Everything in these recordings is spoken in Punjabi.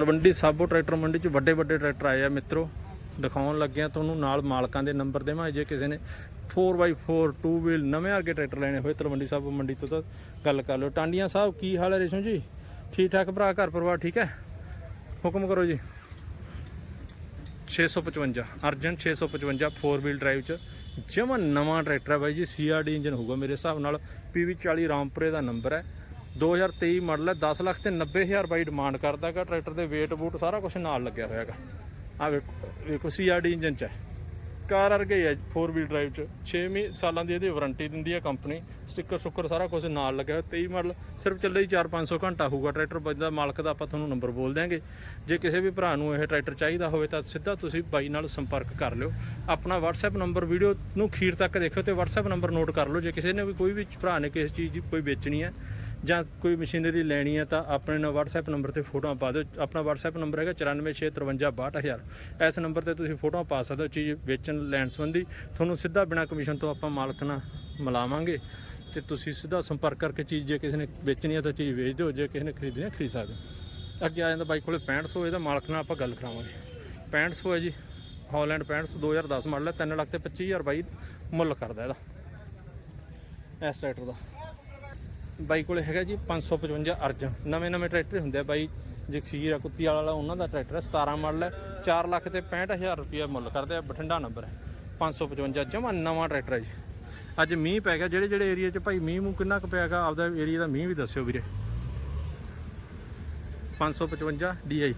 ਤਲਵੰਡੀ ਸਾਬੋ ਟਰੈਕਟਰ ਮੰਡੀ 'ਚ ਵੱਡੇ ਵੱਡੇ ਟਰੈਕਟਰ ਆਏ ਆ ਮਿੱਤਰੋ। ਦਿਖਾਉਣ ਲੱਗਿਆ ਤੁਹਾਨੂੰ ਨਾਲ ਮਾਲਕਾਂ ਦੇ ਨੰਬਰ ਦੇਵਾਂ ਜੇ ਕਿਸੇ ਨੇ 4x4 2 ਵੀਲ ਨਵੇਂ ਵਰਗੇ ਟਰੈਕਟਰ ਲੈਣੇ ਹੋਏ ਤਲਵੰਡੀ ਸਾਬੋ ਮੰਡੀ ਤੋਂ ਤਾਂ ਗੱਲ ਕਰ ਲਓ। ਟਾਂਡੀਆਂ ਸਾਹਿਬ, ਕੀ ਹਾਲ ਹੈ ਰੇਸ਼ਮ ਜੀ? ਠੀਕ ਠਾਕ ਭਰਾ, ਘਰ ਪਰਿਵਾਰ ਠੀਕ ਹੈ? ਹੁਕਮ ਕਰੋ ਜੀ। 655 ਅਰਜਨ 655 4 ਵੀਲ ਡਰਾਈਵ 'ਚ ਜਮਾ ਨਵਾਂ ਟਰੈਕਟਰ ਹੈ ਬਾਈ ਜੀ। ਸੀਆਰਡੀ ਇੰਜਨ ਹੋਊਗਾ ਮੇਰੇ ਹਿਸਾਬ ਨਾਲ। PV 40 ਰਾਮਪੁਰੇ ਦਾ ਨੰਬਰ ਹੈ। 2023 ਮਾਡਲ ਹੈ 10 ਲੱਖ ਤੇ 90000 ਬਾਈ ਡਿਮਾਂਡ ਕਰਦਾ ਕਰਦਾਗਾ ਟਰੈਕਟਰ ਦੇ weight ਬੂਟ ਸਾਰਾ ਕੁਝ ਨਾਲ ਲੱਗਿਆ ਹੋਇਆ ਹੋਇਆਗਾ ਆ ਵੇਖੋ ਵੇਖੋ ਸੀਆਰਡੀ ਇੰਜਨ 'ਚ ਹੈ। ਕਾਰ ਵਰਗੇ ਹੈ 4 ਵੀਲ ਡਰਾਈਵ 'ਚ। 6 ਮਹੀ, ਸਾਲਾਂ ਦੀ ਇਹਦੀ ਵਾਰੰਟੀ ਦਿੰਦੀ ਹੈ ਕੰਪਨੀ ਸਟicker ਸੁੱਕਰ ਸਾਰਾ ਕੁਝ ਨਾਲ ਲੱਗਿਆ ਹੋਇਆ। 23 ਮਾਡਲ, ਸਿਰਫ ਚੱਲੇ ਹੀ 4-500 ਘੰਟਾ ਹੋਊਗਾ। ਟਰੈਕਟਰ ਬੰਦਾ ਮਾਲਕ ਦਾ ਆਪਾਂ ਤੁਹਾਨੂੰ ਨੰਬਰ ਬੋਲ ਦਿਆਂਗੇ। ਜੇ ਕਿਸੇ ਵੀ ਭਰਾ ਨੂੰ ਇਹ ਟਰੈਕਟਰ ਚਾਹੀਦਾ ਹੋਵੇ ਤਾਂ ਸਿੱਧਾ ਤੁਸੀਂ ਬਾਈ ਨਾਲ ਸੰਪਰਕ ਕਰ ਲਿਓ। ਆਪਣਾ WhatsApp ਨੰਬਰ ਵੀਡੀਓ ਨੂੰ ਖੀਰ ਤੱਕ ਦੇਖਿਓ ਤੇ WhatsApp ਨੰਬਰ ਨੋਟ ਕਰ ਲਓ। ਜੇ ਕਿਸੇ ਨੇ ਵੀ ਕੋਈ ਵੀ ਭਰਾ ਨੇ ਕਿਸੇ ਚੀਜ਼ ਦੀ ਕੋਈ ਵੇਚਣੀ ਹੈ ਜਾਂ ਕੋਈ ਮਸ਼ੀਨਰੀ ਲੈਣੀ ਹੈ ਤਾਂ ਆਪਣੇ ਨਾਲ WhatsApp ਨੰਬਰ ਤੇ ਫੋਟੋਆਂ ਪਾ ਦਿਓ। ਆਪਣਾ WhatsApp ਨੰਬਰ ਹੈਗਾ 946556262000 ਇਸ ਨੰਬਰ ਤੇ ਤੁਸੀਂ ਫੋਟੋਆਂ ਪਾ ਸਕਦੇ ਹੋ ਚੀਜ਼ ਵੇਚਣ ਲੈਣ ਸੰਬੰਧੀ। ਤੁਹਾਨੂੰ ਸਿੱਧਾ ਬਿਨਾਂ ਕਮਿਸ਼ਨ ਤੋਂ ਆਪਾਂ ਮਾਲਕ ਨਾਲ ਮਿਲਾਵਾਂਗੇ। ਤੇ ਤੁਸੀਂ ਸਿੱਧਾ ਸੰਪਰਕ ਕਰਕੇ ਚੀਜ਼ ਜੇ ਕਿਸੇ ਨੇ ਵੇਚਣੀ ਹੈ ਤਾਂ ਚੀਜ਼ ਵੇਚ ਦਿਓ, ਜੇ ਕਿਸੇ ਨੇ ਖਰੀਦਣੀ ਹੈ ਖਰੀਦ ਸਕਦੇ ਹੋ। ਅੱਗੇ ਆ ਜਾਂਦਾ ਬਾਈਕ ਕੋਲੇ 6500 ਇਹਦਾ ਮਾਲਕ ਨਾਲ ਆਪਾਂ ਗੱਲ ਕਰਾਵਾਂਗੇ। 6500 ਹੈ ਜੀ, ਹਾਲੈਂਡ 6500 2010 ਮਾਡਲ ਹੈ 3 ਲੱਖ ਤੇ 25000 ਬਾਈ ਮੁੱਲ ਕਰਦਾ ਇਹਦਾ। ਇਸ ਟਰੈਕਟਰ ਦਾ। ਬਾਈ ਕੋਲੇ ਹੈਗਾ ਜੀ 555 ਅਰਜਨ ਨਵੇਂ ਨਵੇਂ ਟਰੈਕਟਰ ਹੁੰਦੇ ਆ ਬਾਈ। ਜਗਸੀਰ ਆ ਕੁੱਤੀ ਵਾਲਾ, ਉਹਨਾਂ ਦਾ ਟਰੈਕਟਰ ਹੈ 17 ਮਾਡਲ ਹੈ 4 ਲੱਖ ਤੇ 65000 ਰੁਪਏ ਮੁੱਲ ਕਰਦੇ ਆ, ਬਠਿੰਡਾ ਨੰਬਰ ਹੈ 555 ਜਮਾ ਨਵਾਂ ਟਰੈਕਟਰ ਹੈ ਜੀ। ਅੱਜ ਮੀਂਹ ਪੈ ਗਿਆ, ਜਿਹੜੇ ਜਿਹੜੇ ਏਰੀਆ 'ਚ ਭਾਈ ਮੀਂਹ ਮੂੰਹ ਕਿੰਨਾ ਕੁ ਪਿਆਗਾ ਆਪਦਾ ਏਰੀਆ ਦਾ ਮੀਂਹ ਵੀ ਦੱਸਿਓ ਵੀਰੇ। 555 DI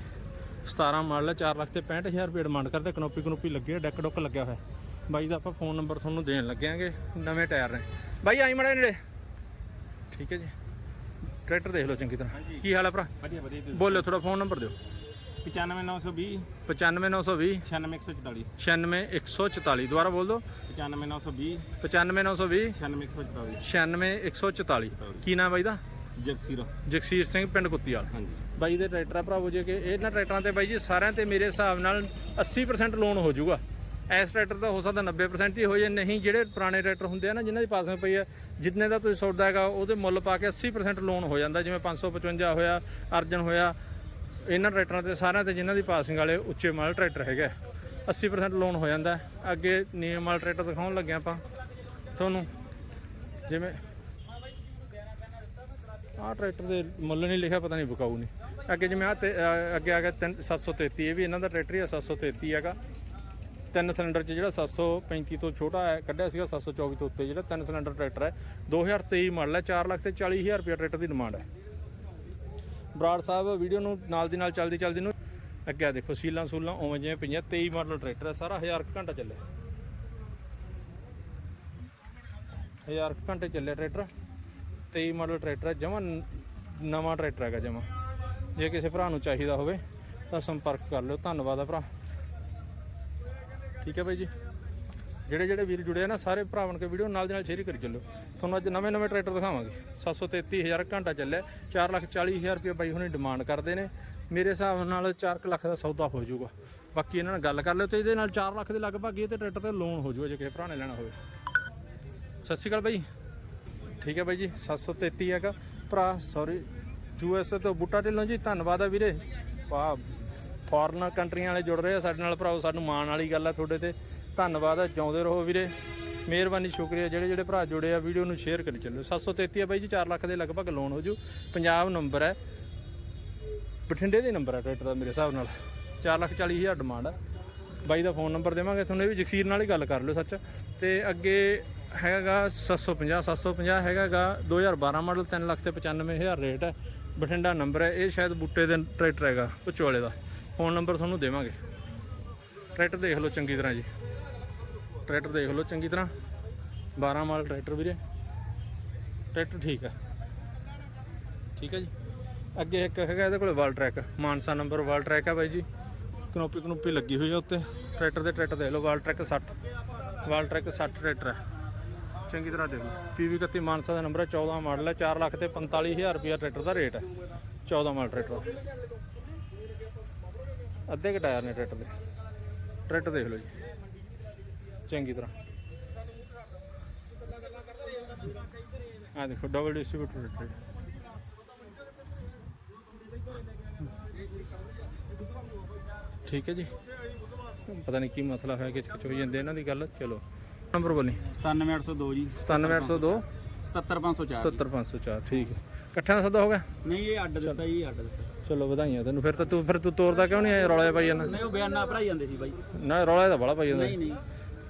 17 ਮਾਡਲ ਹੈ 4 ਲੱਖ ਤੇ 65000 ਰੁਪਏ ਡਿਮਾਂਡ ਕਰਦੇ, ਕਨੋਪੀ ਕਨੋਪੀ ਲੱਗੀ ਹੈ ਡੈਕ ਡੁੱਕ ਲੱਗਿਆ ਹੋਇਆ। ਬਾਈ ਦਾ ਆਪਾਂ ਫੋਨ ਨੰਬਰ ਤੁਹਾਨੂੰ ਦੇਣ ਲੱਗਿਆਂਗੇ, ਨਵੇਂ ਟਾਇਰ ਨੇ। ਬਾਈ ਆਈ ਮੜਾ ਨੇੜੇ। ਠੀਕ ਹੈ ਜੀ। ਟਰੈਕਟਰ ਦੇਖ ਲਓ ਚੰਗੀ ਤਰ੍ਹਾਂ। ਕੀ ਹਾਲ ਹੈ ਭਰਾ? ਵਧੀਆ ਵਧੀਆ ਤੁਸੀਂ ਬੋਲਿਓ ਥੋੜਾ ਫੋਨ ਨੰਬਰ ਦਿਓ। 95920 95920 96144 96144 ਦੁਬਾਰਾ ਬੋਲ ਦਿਓ 95920 95920 96144 96144 ਕੀ ਨਾਮ ਬਾਈ ਦਾ? ਜਗਸੀਰ। ਜਗਸੀਰ ਸਿੰਘ ਪਿੰਡ ਕੁੱਤੀਵਾਲ ਹਾਂਜੀ। ਬਾਈ ਦੇ ਟਰੈਕਟਰ ਆ ਭਰਾਵੋ ਜੇ ਕਿ ਇਹਨਾਂ ਟਰੈਕਟਰਾਂ ਤੇ ਬਾਈ ਜੀ ਸਾਰਿਆਂ ਤੇ ਮੇਰੇ ਹਿਸਾਬ ਨਾਲ 80% ਲੋਨ ਹੋ ਜਾਊਗਾ। ਇਸ ਟਰੈਕਟਰ ਦਾ ਹੋ ਸਕਦਾ 90% ਹੀ ਹੋ ਜਾਏ ਨਹੀਂ ਜਿਹੜੇ ਪੁਰਾਣੇ ਟਰੈਕਟਰ ਹੁੰਦੇ ਆ ਨਾ, ਜਿਨ੍ਹਾਂ ਦੀ ਪਾਸਿੰਗ ਪਈ ਆ, ਜਿੰਨੇ ਦਾ ਤੁਸੀਂ ਸੌਦਾ ਹੈਗਾ, ਉਹਦੇ ਮੁੱਲ ਪਾ ਕੇ 80% ਲੋਨ ਹੋ ਜਾਂਦਾ, ਜਿਵੇਂ 555 ਹੋਇਆ, ਅਰਜਨ ਹੋਇਆ, ਇਹਨਾਂ ਟਰੈਕਟਰਾਂ ਤੇ, ਸਾਰਿਆਂ ਤੇ ਜਿਨ੍ਹਾਂ ਦੀ ਪਾਸਿੰਗ ਵਾਲੇ ਉੱਚੇ ਮਾਲ ਟਰੈਕਟਰ ਹੈਗੇ 80% ਲੋਨ ਹੋ ਜਾਂਦਾ, ਅੱਗੇ ਨੀਮ ਮਾਲ ਟਰੈਕਟਰ ਦਿਖਾਉਣ ਲੱਗੇ ਆਪਾਂ। ਤੁਹਾਨੂੰ, ਜਿਵੇਂ, ਆਹ ਟਰੈਕਟਰ ਦੇ ਮੁੱਲ ਨਹੀਂ ਲਿਖਿਆ, ਪਤਾ ਨਹੀਂ ਵਿਕਾਊ ਨਹੀਂ। ਅੱਗੇ ਜਿਵੇਂ ਆ ਅੱਗੇ ਆ ਗਿਆ ਤਿੰਨ- 733 ਇਹ ਵੀ ਇਹਨਾਂ ਦਾ ਟਰੈਕਟਰ ਹੀ ਆ 733 ਹੈਗਾ। ਤਿੰਨ ਸਿਲੰਡਰ ਚ ਜਿਹੜਾ 735 ਤੋਂ ਛੋਟਾ ਹੈ, ਕੱਢਿਆ ਸੀਗਾ 724 ਤੋਂ ਉੱਤੇ, ਜਿਹੜਾ ਤਿੰਨ ਸਿਲੰਡਰ ਟਰੈਕਟਰ ਹੈ 2023 ਮਾਡਲ ਹੈ 4 ਲੱਖ ਤੇ 40000 ਰੁਪਏ ਟਰੈਕਟਰ ਦੀ ਡਿਮਾਂਡ ਹੈ। ਬਰਾੜ ਸਾਹਿਬ, ਵੀਡੀਓ ਨੂੰ ਨਾਲ ਦੀ ਨਾਲ ਚੱਲਦੀ ਚੱਲਦੀ ਨੂੰ ਅੱਗੇ ਆ ਦੇਖੋ, ਸੀਲਾਂ ਸੂਲਾਂ ਉਵੇਂ ਜਿਵੇਂ ਪਈਆਂ 23 ਮਾਡਲ ਟਰੈਕਟਰ ਹੈ, ਸਾਰਾ 1000 ਕੁ ਘੰਟਾ ਚੱਲਿਆ। 1000 ਕੁ ਘੰਟੇ ਚੱਲਿਆ ਟਰੈਕਟਰ 23 ਮਾਡਲ ਟਰੈਕਟਰ ਹੈ, ਜਮਾ ਨਵਾਂ ਟਰੈਕਟਰ ਹੈਗਾ ਜਮਾ। ਜੇ ਕਿਸੇ ਭਰਾ ਨੂੰ ਚਾਹੀਦਾ ਹੋਵੇ ਤਾਂ ਸੰਪਰਕ ਕਰ ਲਿਓ। ਧੰਨਵਾਦ ਆ ਭਰਾ। ਠੀਕ ਹੈ ਬਾਈ ਜੀ। ਜਿਹੜੇ ਜਿਹੜੇ ਵੀਰ ਜੁੜੇ ਆ ਨਾ, ਸਾਰੇ ਭਰਾਵਾਂ ਕੇ ਵੀਡੀਓ ਨਾਲ ਦੇ ਨਾਲ ਸ਼ੇਅਰ ਕਰੀ ਚੱਲੋ। ਤੁਹਾਨੂੰ ਅੱਜ ਨਵੇਂ ਨਵੇਂ ਟਰੈਕਟਰ ਦਿਖਾਵਾਂਗੇ। 733000 ਘੰਟਾ ਚੱਲਿਆ 440000 ਰੁਪਏ ਬਾਈ ਹੁਣੇ ਡਿਮਾਂਡ ਕਰਦੇ ਨੇ। ਮੇਰੇ ਹਿਸਾਬ ਨਾਲ 4 ਲੱਖ ਦਾ ਸੌਦਾ ਹੋ ਜਾਊਗਾ। ਬਾਕੀ ਇਹਨਾਂ ਨਾਲ ਗੱਲ ਕਰ ਲਿਓ ਤੇ ਇਹਦੇ ਨਾਲ 4 ਲੱਖ ਦੇ ਲਗਭਗ ਇਹ ਤੇ ਟਰੈਕਟਰ ਤੇ ਲੋਨ ਹੋ ਜਾਊਗਾ, ਜੇ ਕਿਸੇ ਭਰਾ ਨੇ ਲੈਣਾ ਹੋਵੇ। ਸਤਿ ਸ਼੍ਰੀ ਅਕਾਲ ਬਾਈ। ਠੀਕ ਹੈ ਬਾਈ ਜੀ 733 ਹੈਗਾ। ਭਰਾ ਸੌਰੀ ਯੂਐਸ ਤੋਂ ਬੂਟਾ ਢਿੱਲੋਂ ਜੀ, ਧੰਨਵਾਦ ਆ ਵੀਰੇ। ਵਾਹ। ਫੋਰਨ ਕੰਟਰੀਆਂ ਵਾਲੇ ਜੁੜ ਰਹੇ ਆ, ਸਾਡੇ ਨਾਲ ਭਰਾਓ, ਸਾਨੂੰ ਮਾਣ ਵਾਲੀ ਗੱਲ ਆ ਤੁਹਾਡੇ ਤੇ। ਧੰਨਵਾਦ ਆ, ਜਿਉਂਦੇ ਰਹੋ ਵੀਰੇ। ਮਿਹਰਬਾਨੀ, ਸ਼ੁਕਰੀਆ। ਜਿਹੜੇ ਜਿਹੜੇ ਭਰਾ ਜੁੜੇ ਆ, ਵੀਡੀਓ ਨੂੰ ਸ਼ੇਅਰ ਕਰੀ ਚੱਲੋ। 733 ਆ ਬਾਈ ਜੀ 4 ਲੱਖ ਦੇ ਲਗਭਗ ਲੋਨ ਹੋ ਜੂ। ਪੰਜਾਬ ਨੰਬਰ ਹੈ ਬਠਿੰਡੇ ਦੇ ਨੰਬਰ ਹੈ ਟਰੈਕਟਰ ਦਾ ਮੇਰੇ ਹਿਸਾਬ ਨਾਲ। 4 ਲੱਖ 40 ਹਜ਼ਾਰ ਡਿਮਾਂਡ ਆ। ਬਾਈ ਦਾ ਫੋਨ ਨੰਬਰ ਦੇਵਾਂਗੇ, ਤੁਹਾਨੂੰ ਇਹ ਵੀ ਜਗਸੀਰ ਨਾਲ ਹੀ ਗੱਲ ਕਰ ਲਿਓ ਸੱਚ। ਤੇ ਅੱਗੇ ਹੈਗਾ 750 750 ਹੈਗਾਗਾ 2012 ਮਾਡਲ 3 ਲੱਖ ਤੇ 95000 ਰੇਟ ਹੈ ਬਠਿੰਡਾ ਨੰਬਰ ਹੈ ਇਹ ਸ਼ਾਇਦ ਬੂਟੇ ਦੇ ਟਰੈਕਟਰ ਹੈਗਾ ਉਚੋਲੇ ਦਾ। ਫੋਨ ਨੰਬਰ ਤੁਹਾਨੂੰ ਦੇਵਾਂਗੇ। ਟਰੈਕਟਰ ਦੇਖ ਲਓ ਚੰਗੀ ਤਰ੍ਹਾਂ ਜੀ। ਟਰੈਕਟਰ ਦੇਖ ਲਓ ਚੰਗੀ ਤਰ੍ਹਾਂ। 12 ਮਾਲ ਟਰੈਕਟਰ ਵੀਰੇ। ਟਰੈਕਟਰ ਠੀਕ ਆ। ਠੀਕ ਹੈ ਜੀ। ਅੱਗੇ ਇੱਕ ਹੈਗਾ ਇਹਦੇ ਕੋਲ ਵਾਲ ਟਰੈਕ। ਮਾਨਸਾ ਨੰਬਰ ਵਾਲ ਟਰੈਕ ਆ ਬਾਈ ਜੀ। ਕਨੋਪੀ ਕਨੋਪੀ ਲੱਗੀ ਹੋਈ ਹੈ ਉੱਤੇ। ਟਰੈਕਟਰ ਦੇ ਟਰੈਕਟਰ ਦੇਖ ਲਓ, ਵਾਲ ਟਰੈਕ 60 ਵਾਲ ਟਰੈਕ 60 ਟਰੈਕਟਰ ਹੈ ਚੰਗੀ ਤਰ੍ਹਾਂ ਦੇਖ ਲਓ। ਪੀਵੀ 31 ਮਾਨਸਾ ਦਾ ਨੰਬਰ ਹੈ 14 ਮਾਡਲ ਹੈ 4 ਲੱਖ ਤੇ 45000 ਰੁਪਿਆ ਟਰੈਕਟਰ ਦਾ ਰੇਟ ਹੈ 14 ਮਾਡਲ ਟਰੈਕਟਰ ਅੱਧੇ ਕੁ ਟਾਇਰ ਨੇ ਟਰੈਕਟਰ ਦੇ। ਟਰੈਕਟਰ ਦੇਖ ਲਓ ਜੀ। ਚੰਗੀ ਤਰ੍ਹਾਂ। ਆ ਦੇਖੋ ਡਬਲ ਡਿਸਟ੍ਰੀਬਿਊਟਰ ਟਰੈਕਟਰ ਠੀਕ ਹੈ ਜੀ। ਪਤਾ ਨਹੀਂ ਕੀ ਮਸਲਾ ਹੋਇਆ ਕਿ ਕਿਚ ਹੋਈ ਜਾਂਦੇ ਇਹਨਾਂ ਦੀ ਗੱਲ। ਚਲੋ ਨੰਬਰ ਬੋਲੀ। 97802 ਜੀ। 97802 77504 70504 ਠੀਕ ਹੈ। ਇਕੱਠਿਆਂ ਦਾ ਸੌਦਾ ਹੋ ਗਿਆ? ਨਹੀਂ ਇਹ ਅੱਡ ਦਿੱਤਾ ਜੀ ਅੱਡ ਦਿੱਤਾ। ਚਲੋ ਵਧਾਈਆਂ ਤੈਨੂੰ। ਫਿਰ ਤਾਂ ਤੂੰ ਫਿਰ ਤੂੰ ਤੋਰਦਾ ਕਿਉਂ ਨਹੀਂ ਆਇਆ? ਰੌਲਾ ਪਾਈ ਜਾਂਦਾ। ਨਹੀਂ ਉਹ ਬਿਆਨਾ ਭਰਾਈ ਜਾਂਦੇ ਸੀ ਬਾਈ। ਨਾ ਰੌਲਾ ਤਾਂ ਬੜਾ ਪਾਈ ਜਾਂਦਾ। ਨਹੀਂ ਨਹੀਂ।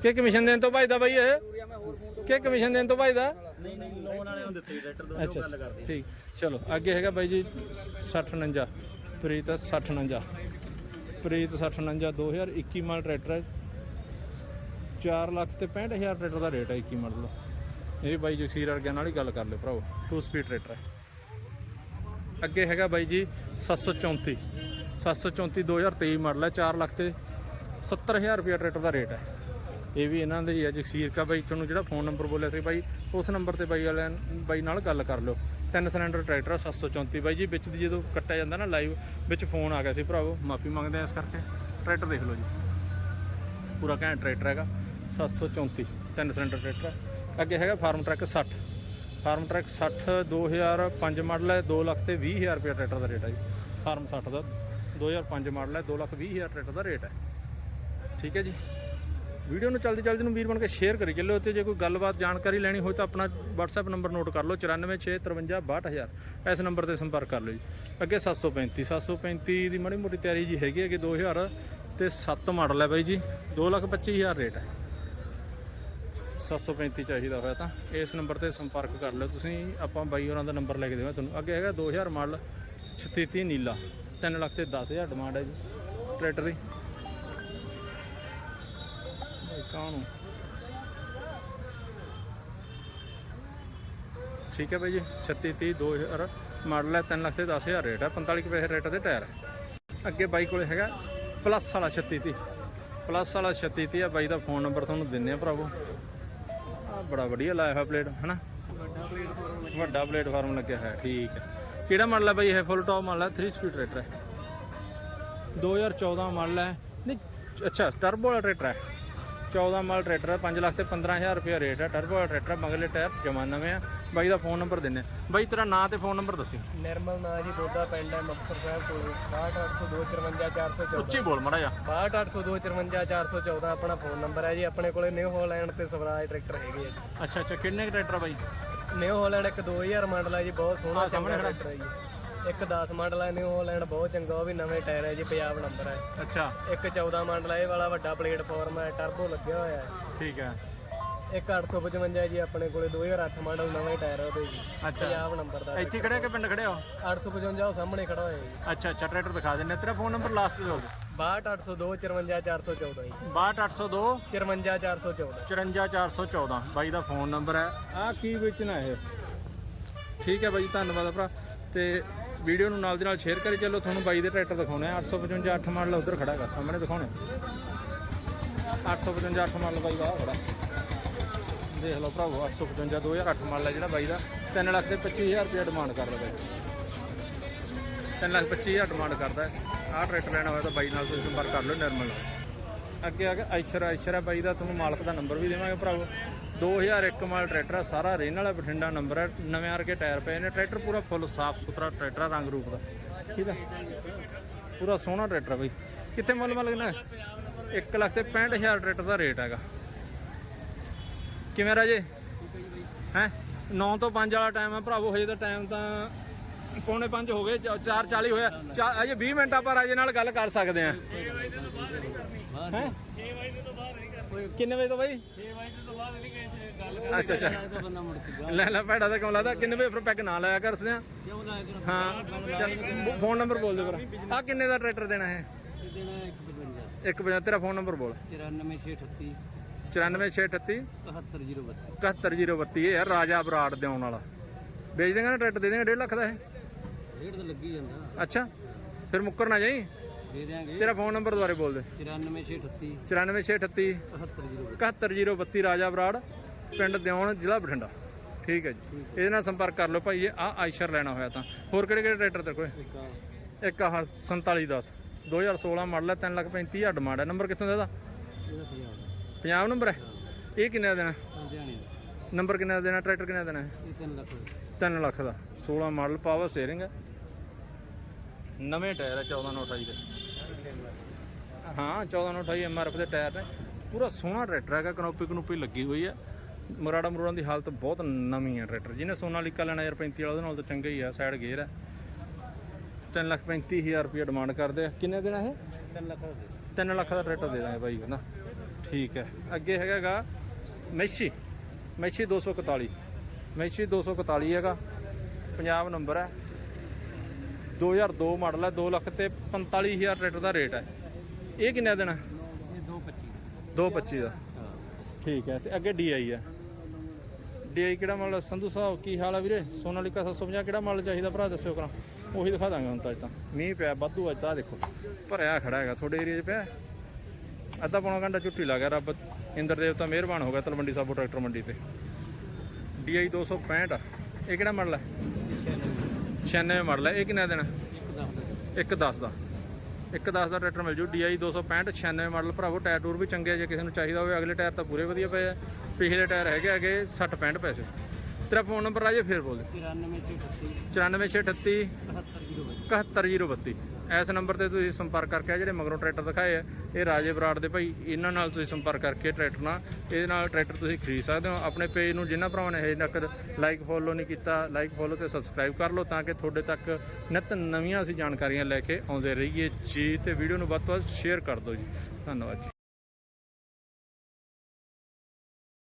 ਕਿ ਕਮਿਸ਼ਨ ਦੇਣ ਤੋਂ ਭਾਈਦਾ ਬਾਈ ਇਹ? ਕਿ ਕਮਿਸ਼ਨ ਦੇਣ ਤੋਂ ਭਾਈਦਾ ਨਹੀਂ ਨਹੀਂ ਲੋਨ ਵਾਲਿਆਂ ਨੂੰ ਦਿੱਤੇ ਟਰੈਕਟਰ ਦੋ ਗੱਲ ਕਰਦੇ ਠੀਕ। ਚਲੋ ਅੱਗੇ ਹੈਗਾ ਬਾਈ ਜੀ 6049 ਪ੍ਰੀਤ 6049 ਪ੍ਰੀਤ 6049 2021 ਮਾਡਲ ਟਰੈਕਟਰ ਹੈ। 4 ਲੱਖ ਤੇ 65000 ਟਰੈਕਟਰ ਦਾ ਰੇਟ ਹੈ 21 ਮਾਡਲ ਦਾ। ਇਹ ਬਾਈ ਜਗਸੀਰ ਵਰਗਿਆਂ ਨਾਲ ਹੀ ਗੱਲ ਕਰ ਲਿਓ ਭਰਾਓ। 2 ਸਪੀਡ ਟਰੈਕਟਰ ਹੈ। ਅੱਗੇ ਹੈਗਾ ਬਾਈ ਜੀ 734 734 2023 ਮਾਡਲ ਹੈ 4 ਲੱਖ ਤੇ 70000 ਰੁਪਏ ਟਰੈਕਟਰ ਦਾ ਰੇਟ ਹੈ। ਇਹ ਵੀ ਇਹਨਾਂ ਦੇ ਹੀ ਹੈ, ਜਗਸੀਰ ਕਾ ਬਾਈ ਤੁਹਾਨੂੰ ਜਿਹੜਾ ਫੋਨ ਨੰਬਰ ਬੋਲਿਆ ਸੀ ਬਾਈ, ਉਸ ਨੰਬਰ ਤੇ ਬਾਈ ਵਾਲਿਆਂ ਬਾਈ ਨਾਲ ਗੱਲ ਕਰ ਲਿਓ। ਤਿੰਨ ਸਿਲੰਡਰ ਟਰੈਕਟਰ ਆ 734 ਬਾਈ ਜੀ, ਵਿੱਚ ਦੀ ਜਦੋਂ ਕੱਟਿਆ ਜਾਂਦਾ ਨਾ ਲਾਈਵ ਵਿੱਚ ਫੋਨ ਆ ਗਿਆ ਸੀ ਭਰਾਵੋ, ਮਾਫੀ ਮੰਗਦੇ ਆ ਇਸ ਕਰਕੇ। ਟਰੈਕਟਰ ਦੇਖ ਲਓ ਜੀ। ਪੂਰਾ ਘੈਂਟ ਟਰੈਕਟਰ ਹੈਗਾ 734 ਤਿੰਨ ਸਿਲੰਡਰ ਟਰੈਕਟਰ ਅੱਗੇ ਹੈਗਾ Farmtrac 60 Farmtrac 60 2005 model ਹੈ 2 ਲੱਖ ਤੇ 20000 ਰੁਪਏ ਟਰੈਕਟਰ ਦਾ ਰੇਟ ਹੈ ਜੀ। ਫਾਰਮ 60 ਦਾ 2005 ਮਾਡਲ ਹੈ 2 ਲੱਖ 20000 ਟਰੈਕਟਰ ਦਾ ਰੇਟ ਹੈ। ਠੀਕ ਹੈ ਜੀ। ਵੀਡੀਓ ਨੂੰ ਜਲਦੀ ਚਲਦੇ ਨੂੰ ਵੀਰ ਬਣ ਕੇ ਸ਼ੇਅਰ ਕਰੀ ਚੱਲੋ ਤੇ ਜੇ ਕੋਈ ਗੱਲਬਾਤ, ਜਾਣਕਾਰੀ ਲੈਣੀ ਹੋਵੇ ਤਾਂ ਆਪਣਾ WhatsApp ਨੰਬਰ ਨੋਟ ਕਰ ਲਓ 9465562000 ਇਸ ਨੰਬਰ ਤੇ ਸੰਪਰਕ ਕਰ ਲਓ ਜੀ। ਅੱਗੇ 735 735 ਦੀ ਮਾੜੀ ਮੋਟੀ ਤਿਆਰੀ ਜੀ ਹੈਗੀ ਹੈ ਕਿ 2000 ਤੇ 7 ਮਾਡਲ ਹੈ ਬਾਈ ਜੀ 225000 ਰੇਟ ਹੈ। 735 ਚਾਹੀਦਾ ਹੋਇਆ ਤਾਂ ਇਸ ਨੰਬਰ ਤੇ ਸੰਪਰਕ ਕਰ ਲਿਓ। ਤੁਸੀਂ ਆਪਾਂ ਬਾਈ ਹੋਰਾਂ ਦਾ ਨੰਬਰ ਲੈ ਕੇ ਦੇਵਾਂ ਤੁਹਾਨੂੰ। ਅੱਗੇ ਹੈਗਾ 2000 ਮਾਡਲ 36 ਨੀਲਾ। 3 ਲੱਖ ਤੇ 10000 ਡਿਮਾਂਡ ਹੈ ਜੀ। ਟਰੈਕਟਰ ਦੀ। ਕਾਹਨੂੰ? ਠੀਕ ਹੈ ਬਾਈ ਜੀ 36 30 2000 ਮਾਡਲ ਹੈ 3 ਲੱਖ ਤੇ 10000 ਰੇਟ ਹੈ। 45 ਕੁ ਪੈਸੇ ਰੇਟ ਦੇ ਟਾਇਰ ਅੱਗੇ ਬਾਈ ਕੋਲੇ ਹੈਗਾ ਪਲੱਸ ਵਾਲਾ 36 30 ਪਲੱਸ ਵਾਲਾ 36 30 ਆ, ਬਾਈ ਦਾ ਫੋਨ ਨੰਬਰ ਤੁਹਾਨੂੰ ਦਿੰਨੇ ਆ ਭਰਾਵੋ। ਬੜਾ ਵਧੀਆ ਲਾਇਆ ਹੋਇਆ ਪਲੇਟ ਹਨਾ? ਵੱਡਾ ਪਲੇਟਫਾਰਮ ਲੱਗਿਆ। ਹੈ ਠੀਕ ਹੈ। ਕਿਹੜਾ ਮਾਡਲ ਹੈ ਬਾਈ ਇਹ ਫੁੱਲ ਟੌਪ ਮਾਡਲ ਹੈ 3 ਸਪੀਡ ਟਰੈਕਟਰ ਹੈ। 2014 ਮਾਡਲ ਹੈ ਨਹੀਂ ਅੱਛਾ ਟਰਬੋ ਵਾਲਾ ਟਰੈਕਟਰ ਹੈ। 14 ਮਾਡਲ ਟਰੈਕਟਰ ਹੈ 5 ਲੱਖ ਤੇ 15000 ਰੁਪਏ ਰੇਟ ਹੈ। ਟਰਬੋ ਵਾਲਾ ਟਰੈਕਟਰ ਮਗਲੇ ਟਾਇਰ ਜਮਾ ਨਵੇਂ ਆ। ਬਾਈ ਦਾ ਫੋਨ ਨੰਬਰ ਦਿੰਨੇ। ਬਾਈ ਤੇਰਾ ਨਾਂ ਤੇ ਫੋਨ ਨੰਬਰ ਦੱਸੀ ਨਿਰਮਲ ਨਾਂ ਜੀ ਦੋਦਾ ਪਿੰਡ ਹੈ ਮੁਕਤਸਰ ਸਾਹਿਬ ਕੋਲ। 68802 ਉੱਚੀ ਬੋਲ ਮੜਾ ਜਾ 68802 ਆਪਣਾ ਫੋਨ ਨੰਬਰ ਹੈ ਜੀ। ਆਪਣੇ ਕੋਲੇ ਨਿਊ ਹਾਲੈਂਡ ਤੇ ਸਵਰਾਜ ਟਰੈਕਟਰ ਹੈਗੇ ਆ ਜੀ। ਅੱਛਾ ਅੱਛਾ ਕਿੰਨੇ ਕੁ ਟਰੈਕਟਰ ਬਾਈ? ਨਿਊ ਹਾਲੈਂਡ ਇੱਕ 2000 ਮਾਡਲ ਹੈ ਜੀ ਬਹੁਤ ਸੋਹਣਾ ਸਾਹਮਣੇ ਟਰੈਕਟਰ ਹੈ ਜੀ। ਇੱਕ 10 ਮਾਡਲ ਹੈ ਨਿਊ ਹਾਲੈਂਡ ਬਹੁਤ ਚੰਗਾ ਉਹ ਵੀ ਨਵੇਂ ਟਾਇਰ ਹੈ ਜੀ ਪੰਜਾਬ ਨੰਬਰ ਹੈ ਅੱਛਾ। ਇੱਕ 14 ਮਾਡਲ ਹੈ ਇਹ ਵਾਲਾ ਵੱਡਾ ਪਲੇਟਫਾਰਮ ਹੈ ਟਰਬੋ ਲੱਗਿਆ ਹੋਇਆ। ਹੈ ਠੀਕ ਹੈ। ਇੱਕ 855 ਹੈ ਜੀ ਆਪਣੇ ਕੋਲੇ 2008 ਮਾਡਲ ਨਵੇਂ ਟਾਇਰ ਉਹਦੇ ਜੀ। ਅੱਛਾ। ਪੰਜਾਬ ਨੰਬਰ ਦਾ ਇੱਥੇ ਖੜਿਆ ਕਿ ਪਿੰਡ ਖੜਿਆ ਹੋ? 855 ਉਹ ਸਾਹਮਣੇ ਖੜਾ ਹੋਇਆ ਜੀ। ਅੱਛਾ ਅੱਛਾ ਟਰੈਕਟਰ ਦਿਖਾ ਦਿੰਨੇ ਤੇਰਾ ਫੋਨ ਨੰਬਰ ਲਾਸਟ ਦੇ ਦਿਓ 62802 54414 ਜੀ। 62802 54414 54414 ਬਾਈ ਦਾ ਫੋਨ ਨੰਬਰ ਹੈ। ਆ ਕੀ ਵੇਚਣਾ ਇਹ? ਠੀਕ ਹੈ ਬਾਈ ਧੰਨਵਾਦ ਭਰਾ। ਤੇ ਵੀਡੀਓ ਨੂੰ ਨਾਲ ਦੀ ਨਾਲ ਸ਼ੇਅਰ ਕਰੀ ਚੱਲੋ। ਤੁਹਾਨੂੰ ਬਾਈ ਦੇ ਟਰੈਕਟਰ ਦਿਖਾਉਣੇ ਆ। 855 8 ਮਾਡਲ ਉਧਰ ਖੜਾ ਹੈਗਾ ਸਾਹਮਣੇ ਦਿਖਾਉਣੇ। 855 8 ਮਾਡਲ ਬਾਈ ਦਾ ਆਹ ਖੜਾ। ਦੇਖ ਲਓ ਭਰਾਵੋ 855 2008 ਮਾਡਲ ਹੈ ਜਿਹੜਾ ਬਾਈ ਦਾ। 3 ਲੱਖ ਤੇ 25000 ਰੁਪਏ ਡਿਮਾਂਡ ਕਰ ਲਵੇ 3 ਲੱਖ 25000 ਡਿਮਾਂਡ ਕਰਦਾ। ਆਹ ਟਰੈਕਟਰ ਲੈਣਾ ਹੋਇਆ ਤਾਂ ਬਾਈ ਨਾਲ ਤੁਸੀਂ ਸੰਪਰਕ ਕਰ ਲਓ, ਨਿਰਮਲ ਅੱਗੇ ਆ ਕੇ ਆਇਸ਼ਰ ਆਇਸ਼ਰ ਹੈ ਬਾਈ ਦਾ, ਤੁਹਾਨੂੰ ਮਾਲਕ ਦਾ ਨੰਬਰ ਵੀ ਦੇਵਾਂਗੇ ਭਰਾਵੋ। 2001 ਮਾਲ ਟਰੈਕਟਰ ਆ, ਸਾਰਾ ਰੇਨ ਵਾਲਾ ਬਠਿੰਡਾ ਨੰਬਰ ਹੈ ਨਵੇਂ ਆਰ ਕੇ ਟਾਇਰ ਪਏ ਨੇ। ਟਰੈਕਟਰ ਪੂਰਾ ਫੁੱਲ ਸਾਫ਼ ਸੁਥਰਾ ਟਰੈਕਟਰ ਆ, ਰੰਗ ਰੂਪ ਦਾ। ਠੀਕ ਹੈ ਪੂਰਾ ਸੋਹਣਾ ਟਰੈਕਟਰ ਬਾਈ। ਕਿੱਥੇ ਮੁੱਲ ਮੁੱਲ ਕਿੰਨਾ? 1 ਲੱਖ ਤੇ 65000 ਟਰੈਕਟਰ ਦਾ ਰੇਟ ਹੈਗਾ। ਕਿਵੇਂ ਰਾਜੇ? ਹੈ? 9 ਤੋਂ 5 ਵਾਲਾ ਟਾਈਮ ਹੈ ਭਰਾਵੋ, ਹਜੇ ਤਾਂ ਟਾਈਮ ਤਾਂ ਪੌਣੇ 5 ਹੋ ਗਏ 4:40 ਹੋਇਆ। ਅਜੇ 20 ਮਿੰਟ ਆਪਾਂ ਰਾਜੇ ਨਾਲ ਗੱਲ ਕਰ ਸਕਦੇ ਆ ਹੈ? ਕਿੰਨੇ ਵਜੇ ਤੋਂ ਬਾਈ? 6 ਵਜੇ ਤੋਂ ਬਾਅਦ ਨਹੀਂ ਗਏ ਅੱਛਾ ਅੱਛਾ। ਲੈ ਲੈ, ਭੈੜਾ ਦਾ ਕਿਉਂ ਲੱਗਦਾ ਕਿੰਨੇ ਵਜੇ ਫਿਰ ਪੈਗ ਨਾ ਲਾਇਆ ਕਰ ਸਦੇ ਆ ਹਾਂ। ਫੋਨ ਨੰਬਰ ਬੋਲ ਦੇ ਫਿਰ ਆ ਕਿੰਨੇ ਦਾ ਟਰੈਕਟਰ ਦੇਣਾ ਹੈ? ਇੱਕ ਵਜੇ ਤੇਰਾ ਫੋਨ ਨੰਬਰ ਬੋਲ। 94638 94638 71032 71032 ਇਹ ਯਾਰ ਰਾਜਾ ਬਰਾੜ ਦੇ ਆਉਣ ਵਾਲਾ। ਵੇਚ ਦੇਗਾ ਨਾ ਟਰੈਕਟਰ ਦੇ ਦੇਗਾ 1.5 ਲੱਖ ਦਾ ਇਹ। ਰੇਟ ਤਾਂ ਲੱਗੀ ਜਾਂਦਾ। ਅੱਛਾ ਫਿਰ ਮੁੱਕਰ ਨਾ ਜਾਈ। ਦੇ ਦਿਆਂਗੇ। ਤੇਰਾ ਫੋਨ ਨੰਬਰ ਦੁਬਾਰੇ ਬੋਲ ਦੇ। 94638 94638 71032 71032 ਰਾਜਾ ਬਰਾੜ ਪਿੰਡ ਦਿਉਣ ਜ਼ਿਲ੍ਹਾ ਬਠਿੰਡਾ। ਠੀਕ ਹੈ ਜੀ। ਇਹਦੇ ਨਾਲ ਸੰਪਰਕ ਕਰ ਲਓ ਭਾਈ ਇਹ ਆ ਆਇਸ਼ਰ ਲੈਣਾ ਹੋਇਆ ਤਾਂ। ਹੋਰ ਕਿਹੜੇ ਕਿਹੜੇ ਟਰੈਕਟਰ ਤੇਰੇ ਕੋਲ? ਇੱਕ ਆਹ 4710 2016 ਮਾਡਲ ਹੈ 3 ਲੱਖ 35 ਹਜ਼ਾਰ ਡਿਮਾਂਡ ਹੈ। ਨੰਬਰ ਕਿੱਥੋਂ ਦਾ ਇਹਦਾ? ਇਹਦਾ ਪੰਜਾਬ ਪੰਜਾਬ ਨੰਬਰ ਹੈ? ਇਹ ਕਿੰਨੇ ਦਾ ਦੇਣਾ ਲੁਧਿਆਣੇ ਨੰਬਰ ਕਿੰਨੇ ਦਾ ਦੇਣਾ? ਟਰੈਕਟਰ ਕਿੰਨੇ ਦਾ ਦੇਣਾ? ਇਹ 3 ਲੱਖ 3 ਲੱਖ ਦਾ। 16 ਮਾਡਲ ਪਾਵਰ ਸਟੀਅਰਿੰਗ। ਹੈ ਨਵੇਂ ਟਾਇਰ ਹੈ 14 ਨੋਟ ਆਈ ਦੇ। ਹਾਂ 1428 ਐਮਆਰਐਫ ਦੇ ਟਾਇਰ ਨੇ। ਪੂਰਾ ਸੋਹਣਾ ਟਰੈਕਟਰ ਹੈਗਾ ਕਨੋਪੀ ਕਨੂਪੀ ਲੱਗੀ ਹੋਈ ਹੈ ਮਰਾੜਾ ਮਰੂੜਾਂ ਦੀ ਹਾਲਤ ਬਹੁਤ ਨਵੀਂ ਹੈ ਟਰੈਕਟਰ। ਜਿਹਨੇ ਸੋਨਾਲੀਕਾ ਲੈਣਾ ਯਾਰ 35 ਵਾਲਾ ਉਹਦੇ ਨਾਲ ਤਾਂ ਚੰਗਾ ਹੀ ਆ ਸਾਈਡ ਗੇਅਰ ਹੈ 3 ਲੱਖ 35000 ਰੁਪਏ ਡਿਮਾਂਡ ਕਰਦੇ ਆ। ਕਿੰਨੇ ਦੇਣਾ ਇਹ? 3 ਲੱਖ 3 ਲੱਖ ਦਾ ਟਰੈਕਟਰ ਦੇ ਦਾਂਗੇ ਬਾਈ ਹਨਾ ਠੀਕ ਹੈ। ਅੱਗੇ ਹੈਗਾਗਾ ਮੈਸ਼ੀ। ਮੈਸ਼ੀ 241 ਮੈਸ਼ੀ 241 ਹੈਗਾ। ਪੰਜਾਬ ਨੰਬਰ ਹੈ। 2002 ਮਾਡਲ ਹੈ। 2 ਲੱਖ ਤੇ 45000 ਟਰੈਕਟਰ ਦਾ ਰੇਟ ਹੈ। ਇਹ ਕਿੰਨਾ ਦੇਣਾ ਇਹ 225 225 ਦਾ ਠੀਕ ਹੈ ਤੇ ਅੱਗੇ DI ਹੈ। DI ਕਿਹੜਾ ਮਾਡਲ ਸੰਧੂ ਸਾਹਿਬ ਕੀ ਹਾਲ ਹੈ ਵੀਰੇ? ਸੋਨਾਲੀਕਾ 750 ਕਿਹੜਾ ਮਾਡਲ ਚਾਹੀਦਾ ਭਰਾ? ਦੱਸਿਓ ਕਰਾਂ। ਉਹੀ ਦਿਖਾ ਦਾਂਗੇ ਹੁਣ ਤਾਂ ਅੱਜ ਤਾਂ। ਮੀਂਹ ਪਿਆ ਵਾਧੂ ਅੱਜ ਤਾਂ ਦੇਖੋ। ਭਰਿਆ ਖੜਾ ਹੈਗਾ ਤੁਹਾਡੇ ਏਰੀਆ 'ਚ ਪਿਆ? ਅੱਧਾ ਪੌਣਾ ਘੰਟਾ ਛੁੱਟੀ ਲਾ ਗਿਆ ਰੱਬ ਇੰਦਰ ਦੇਵਤਾ ਮਿਹਰਬਾਨ ਹੋ ਗਿਆ ਤਲਵੰਡੀ ਸਾਬੋ ਟਰੈਕਟਰ ਮੰਡੀ ਤੇ। DI 265 ਆ। ਇਹ ਕਿਹੜਾ ਮਾਡਲ ਹੈ 96 ਮਾਡਲ ਹੈ ਇਹ ਕਿੰਨਾ ਦੇਣਾ? ਇੱਕ 10 ਦਾ। ਇੱਕ 10 ਦਾ ਟਰੈਕਟਰ ਮਿਲ ਜੂ। DI 265 96 model. ਭਰਾਵੋ ਟਾਇਰ ਟੂਰ ਵੀ ਚੰਗੇ ਆ, ਜੇ ਕਿਸੇ ਨੂੰ ਚਾਹੀਦਾ ਹੋਵੇ। ਅਗਲੇ ਟਾਇਰ ਤਾਂ ਪੂਰੇ ਵਧੀਆ ਪਏ ਆ। ਪਿਛਲੇ ਟਾਇਰ ਹੈਗੇ ਹੈਗੇ 60 65 ਪੈਸੇ। ਤੇਰਾ ਫੋਨ ਨੰਬਰ ਰਾਜੇ ਫੇਰ ਬੋਲ। ਦੇ 94 94638 71032 ਇਸ ਨੰਬਰ ਤੇ ਤੁਸੀਂ ਸੰਪਰਕ ਕਰਕੇ ਆ ਜਿਹੜੇ ਮਗਰੋਂ ਟਰੈਕਟਰ ਦਿਖਾਏ ਆ, ਇਹ ਰਾਜੇ ਬਰਾੜ ਦੇ ਭਾਈ, ਇਹਨਾਂ ਨਾਲ ਤੁਸੀਂ ਸੰਪਰਕ ਕਰਕੇ ਟਰੈਕਟਰ ਨਾਲ, ਇਹਦੇ ਨਾਲ ਟਰੈਕਟਰ ਤੁਸੀਂ ਖਰੀਦ ਸਕਦੇ ਹੋ। ਆਪਣੇ ਪੇਜ ਨੂੰ ਜਿਨ੍ਹਾਂ ਭਰਾਵਾਂ ਨੇ ਹਜੇ ਤੱਕ ਲਾਈਕ ਫੋਲੋ ਨਹੀਂ ਕੀਤਾ ਲਾਈਕ ਫੋਲੋ ਤੇ ਸਬਸਕ੍ਰਾਈਬ ਕਰ ਲਓ ਤਾਂ ਕਿ ਤੁਹਾਡੇ ਤੱਕ ਨਿਤ ਨਵੀਆਂ ਅਸੀਂ ਜਾਣਕਾਰੀਆਂ ਲੈ ਕੇ ਆਉਂਦੇ ਰਹੀਏ। ਜੀ, ਤੇ ਵੀਡੀਓ ਨੂੰ ਵੱਧ ਤੋਂ ਵੱਧ ਸ਼ੇਅਰ ਕਰ ਦਿਓ ਜੀ। ਧੰਨਵਾਦ ਜੀ।